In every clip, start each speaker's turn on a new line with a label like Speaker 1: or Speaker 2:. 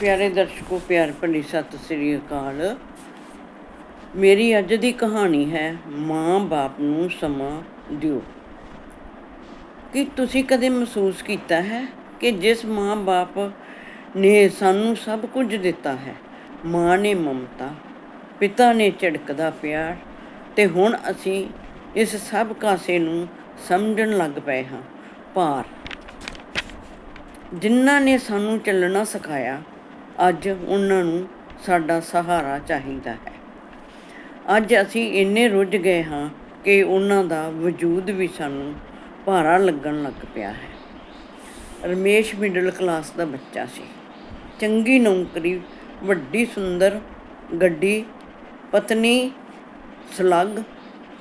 Speaker 1: ਪਿਆਰੇ ਦਰਸ਼ਕੋ, ਪਿਆਰ ਭਰੀ ਸਤਿ ਸ੍ਰੀ ਅਕਾਲ। ਮੇਰੀ ਅੱਜ ਦੀ ਕਹਾਣੀ ਹੈ ਮਾਂ-ਬਾਪ ਨੂੰ ਸਮਾਂ ਦਿਓ। ਕੀ ਤੁਸੀਂ ਕਦੇ ਮਹਿਸੂਸ ਕੀਤਾ ਹੈ ਕਿ ਜਿਸ ਮਾਂ-ਬਾਪ ਨੇ ਸਾਨੂੰ ਸਭ ਕੁਝ ਦਿੱਤਾ ਹੈ? ਮਾਂ ਨੇ ਮਮਤਾ, ਪਿਤਾ ਨੇ ਝੜਕਦਾ ਪਿਆਰ, ਤੇ ਹੁਣ ਅਸੀਂ ਇਸ ਸਭ ਕਾਸੇ ਨੂੰ ਸਮਝਣ ਲੱਗ ਪਏ ਹਾਂ, ਭਾਰ। ਜਿਨ੍ਹਾਂ ਨੇ ਸਾਨੂੰ ਚੱਲਣਾ ਸਿਖਾਇਆ ਅੱਜ ਉਹਨਾਂ ਨੂੰ ਸਾਡਾ ਸਹਾਰਾ ਚਾਹੀਦਾ ਹੈ। ਅੱਜ ਅਸੀਂ ਇੰਨੇ ਰੁੱਝ ਗਏ ਹਾਂ ਕਿ ਉਹਨਾਂ ਦਾ ਵਜੂਦ ਵੀ ਸਾਨੂੰ ਭਾਰਾ ਲੱਗਣ ਲੱਗ ਪਿਆ ਹੈ। ਰਮੇਸ਼ ਮਿਡਲ ਕਲਾਸ ਦਾ ਬੱਚਾ ਸੀ। ਚੰਗੀ ਨੌਕਰੀ, ਵੱਡੀ ਸੁੰਦਰ ਗੱਡੀ, ਪਤਨੀ ਸਲੱਗ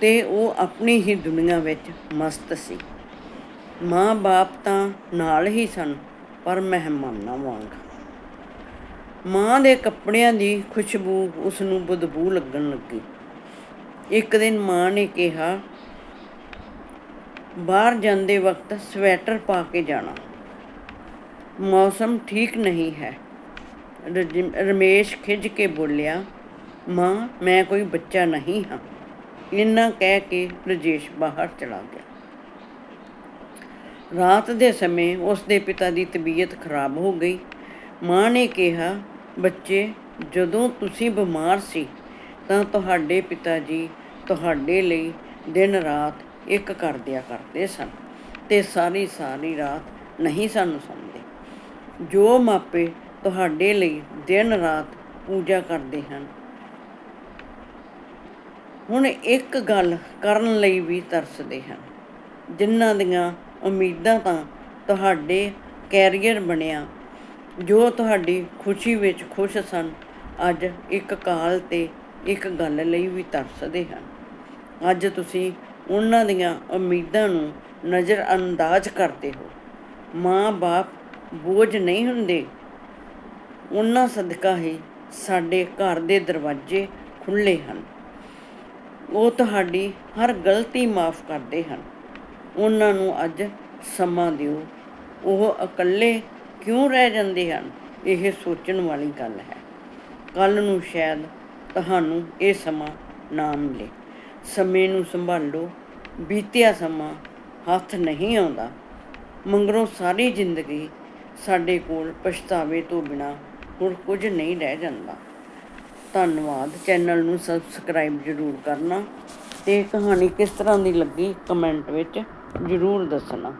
Speaker 1: ਤੇ ਉਹ ਆਪਣੀ ਹੀ ਦੁਨੀਆ ਵਿੱਚ ਮਸਤ ਸੀ। ਮਾਂ-ਬਾਪ ਤਾਂ ਨਾਲ ਹੀ ਸਨ, ਪਰ ਮਹਿਮਾਨਾਂ ਵਾਂਗ। ਮਾਂ ਦੇ ਕੱਪੜਿਆਂ ਦੀ ਖੁਸ਼ਬੂ ਉਸ ਨੂੰ ਬਦਬੂ ਲੱਗਣ ਲੱਗੀ। ਇੱਕ ਦਿਨ ਮਾਂ ਨੇ ਕਿਹਾ, ਬਾਹਰ ਜਾਂਦੇ ਵਕਤ ਸਵੈਟਰ ਪਾ ਕੇ ਜਾਣਾ। ਮੌਸਮ ਠੀਕ ਨਹੀਂ ਹੈ। ਰਮੇਸ਼ ਖਿੱਝ ਕੇ ਬੋਲਿਆ, ਮਾਂ, ਮੈਂ ਕੋਈ ਬੱਚਾ ਨਹੀਂ ਹਾਂ। ਇੰਨਾ ਕਹਿ ਕੇ ਰਜੇਸ਼ ਬਾਹਰ ਚਲਾ ਗਿਆ। ਰਾਤ ਦੇ ਸਮੇਂ ਉਸ ਦੇ ਪਿਤਾ ਦੀ ਤਬੀਅਤ ਖਰਾਬ ਹੋ ਗਈ। ਮਾਂ ਨੇ ਕਿਹਾ, ਬੱਚੇ, ਜਦੋਂ ਤੁਸੀਂ ਬਿਮਾਰ ਸੀ, ਤਾਂ ਤੁਹਾਡੇ ਪਿਤਾ ਜੀ ਤੁਹਾਡੇ ਲਈ ਦਿਨ ਰਾਤ ਇੱਕ ਕਰ ਦਿਆ ਕਰਦੇ ਸਨ ਤੇ ਸਾਰੀ ਸਾਰੀ ਰਾਤ ਨਹੀਂ ਸਾਨੂੰ ਸੌਂਦੇ। ਜੋ ਮਾਪੇ ਤੁਹਾਡੇ ਲਈ ਦਿਨ ਰਾਤ ਪੂਜਾ ਕਰਦੇ ਹਨ, ਹੁਣ ਇੱਕ ਗੱਲ ਕਰਨ ਲਈ ਵੀ ਤਰਸਦੇ ਹਨ। ਜਿਨ੍ਹਾਂ ਦੀਆਂ ਉਮੀਦਾਂ ਤਾਂ ਤੁਹਾਡੇ ਕੈਰੀਅਰ ਬਣਿਆ ਜੋ ਤੁਹਾਡੀ ਖੁਸ਼ੀ ਵਿੱਚ ਖੁਸ਼ ਸਨ, ਅੱਜ ਇੱਕ ਕਾਲ ਤੇ ਇੱਕ ਗੱਲ ਲਈ ਵੀ ਤਰਸਦੇ ਹਨ। ਅੱਜ ਤੁਸੀਂ ਉਹਨਾਂ ਦੀਆਂ ਉਮੀਦਾਂ ਨੂੰ ਨਜ਼ਰ ਅੰਦਾਜ਼ ਕਰਦੇ ਹੋ। ਮਾਂ-ਬਾਪ ਬੋਝ ਨਹੀਂ ਹੁੰਦੇ। ਉਹਨਾਂ ਸਦਕਾ ਹੀ ਸਾਡੇ ਘਰ ਦੇ ਦਰਵਾਜ਼ੇ ਖੁੱਲੇ ਹਨ। ਉਹ ਤੁਹਾਡੀ ਹਰ ਗਲਤੀ ਮਾਫ ਕਰਦੇ ਹਨ। ਉਹਨਾਂ ਨੂੰ ਅੱਜ ਸਮਾਂ ਦਿਓ। ਉਹ ਇਕੱਲੇ ਕਿਉਂ ਰਹਿ ਜਾਂਦੇ ਹਨ? ਇਹ ਸੋਚਣ ਵਾਲੀ ਗੱਲ ਹੈ। ਕੱਲ ਨੂੰ ਸ਼ਾਇਦ ਤੁਹਾਨੂੰ ਇਹ ਸਮਾਂ ਨਾ ਮਿਲੇ। ਸਮੇਂ ਨੂੰ ਸੰਭਾਲੋ। ਬੀਤਿਆ ਸਮਾਂ ਹੱਥ ਨਹੀਂ ਆਉਂਦਾ। ਮੰਗਰੋਂ ਸਾਰੀ ਜ਼ਿੰਦਗੀ ਸਾਡੇ ਕੋਲ ਪਛਤਾਵੇ ਤੋਂ ਬਿਨਾ ਹੋਰ ਕੁਝ ਨਹੀਂ ਰਹਿ ਜਾਂਦਾ। ਧੰਨਵਾਦ। ਚੈਨਲ ਨੂੰ ਸਬਸਕ੍ਰਾਈਬ ਜ਼ਰੂਰ ਕਰਨਾ ਤੇ ਕਹਾਣੀ ਕਿਸ ਤਰ੍ਹਾਂ ਦੀ ਲੱਗੀ ਕਮੈਂਟ ਵਿੱਚ ਜ਼ਰੂਰ ਦੱਸਣਾ।